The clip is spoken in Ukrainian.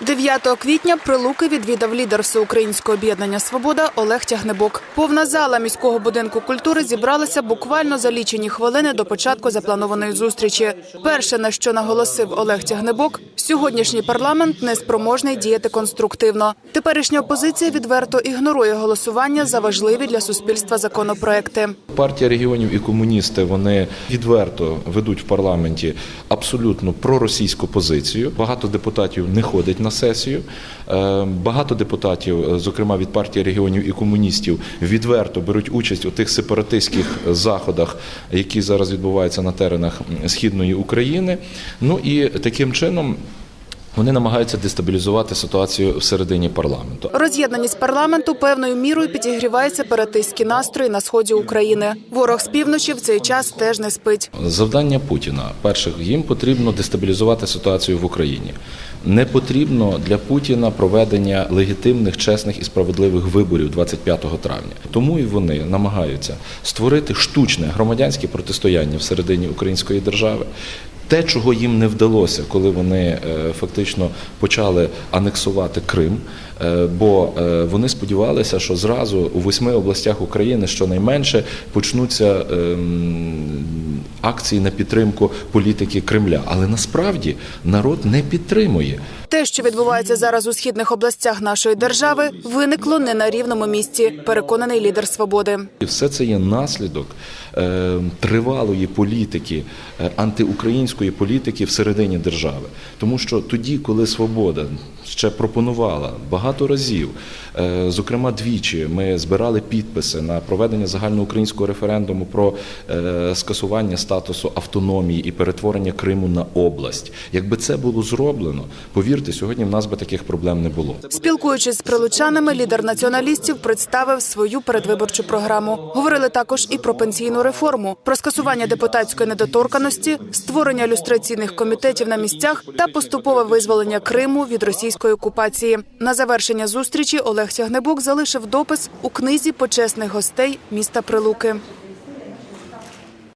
9 квітня Прилуки відвідав лідер всеукраїнського об'єднання Свобода Олег Тягнебок. Повна зала міського будинку культури зібралася буквально за лічені хвилини до початку запланованої зустрічі. Перше на що наголосив Олег Тягнебок, сьогоднішній парламент неспроможний діяти конструктивно. Теперішня опозиція відверто ігнорує голосування за важливі для суспільства законопроекти. Партія регіонів і комуністи вони відверто ведуть в парламенті абсолютно проросійську позицію. Багато депутатів не ходить на сесію. Е, Багато депутатів, е, зокрема від партії регіонів і комуністів, відверто беруть участь у тих сепаратистських заходах, які зараз відбуваються на теренах східної України. Ну і таким чином. Вони намагаються дестабілізувати ситуацію всередині парламенту. Роз'єднаність парламенту певною мірою підігріває сепаратистські настрої на сході України. Ворог з півночі в цей час теж не спить. Завдання Путіна перше їм потрібно дестабілізувати ситуацію в Україні. Не потрібно для Путіна проведення легітимних, чесних і справедливих виборів 25 травня. Тому і вони намагаються створити штучне громадянське протистояння всередині української держави. Те, чого їм не вдалося, коли вони е, фактично почали анексувати Крим, е, бо е, вони сподівалися, що зразу у восьми областях України щонайменше почнуться ем, акції на підтримку політики Кремля. Але насправді народ не підтримує. Те, що відбувається зараз у східних областях нашої держави, виникло не на рівному місці. Переконаний лідер свободи. І все це є наслідок е, тривалої політики, е, антиукраїнської політики всередині держави. Тому що тоді, коли свобода ще пропонувала багато разів, е, зокрема двічі, ми збирали підписи на проведення загальноукраїнського референдуму про е, скасування статусу автономії і перетворення Криму на область. Якби це було зроблено, повірте, сьогодні в нас би таких проблем не було. Спілкуючись з прилучанами, лідер націоналістів представив свою передвиборчу програму. Говорили також і про пенсійну реформу, про скасування депутатської недоторканості, створення люстраційних комітетів на місцях та поступове визволення Криму від російської окупації. На завершення зустрічі Олег Тягнебок залишив допис у книзі почесних гостей міста Прилуки.